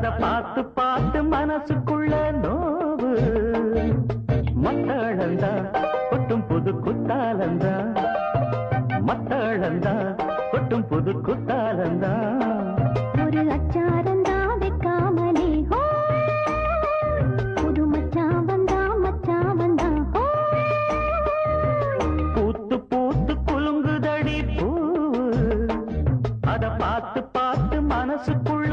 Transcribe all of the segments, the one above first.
பார்த்து பார்த்து மனசுக்குள்ள நோவு. மத்தளந்தா கொட்டும் புது குத்தாலந்தா மத்தளந்தா கொட்டும் புது குத்தாலந்தா ஒரு அச்சாரந்தா வைக்காமலே புது மச்சான் வந்தா மச்சான் வந்தா பூத்து பூத்து குலுங்குதடி பூ. அத பார்த்து பார்த்து மனசுக்குள்ள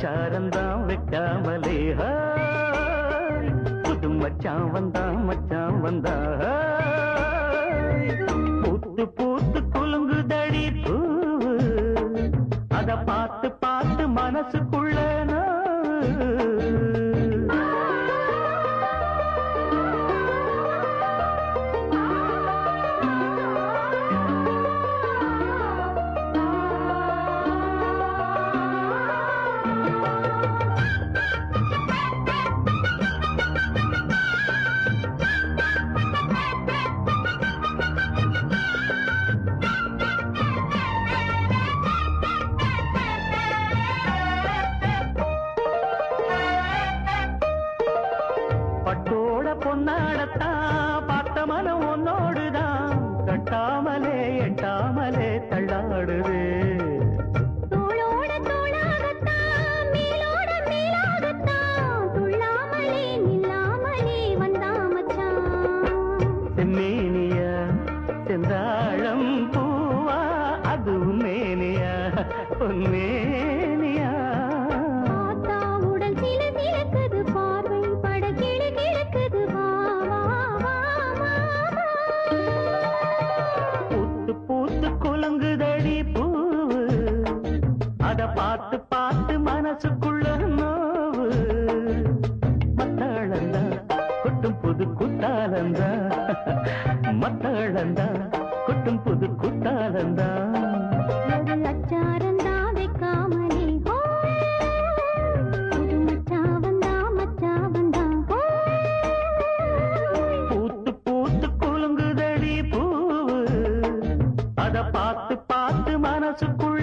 ஒரு வெட்டாமலே புது மச்சான் வந்தா மச்சான் வந்தா ஹாய். பூத்து பூத்து பொன்னாடத்தான் பார்த்த மனம் உன்னோடுதான் கட்டாமலே எட்டாமலே தள்ளாடுது. தோளோட பார்த்து பார்த்து மனசுக்குள்ள நோவு. மத்தாழந்தா கொட்டும் புது குத்தாலந்தா மத்தாழந்தா கொட்டும் புது குத்தாலந்தா பார்த்து பார்த்து மனசுக்குள்ள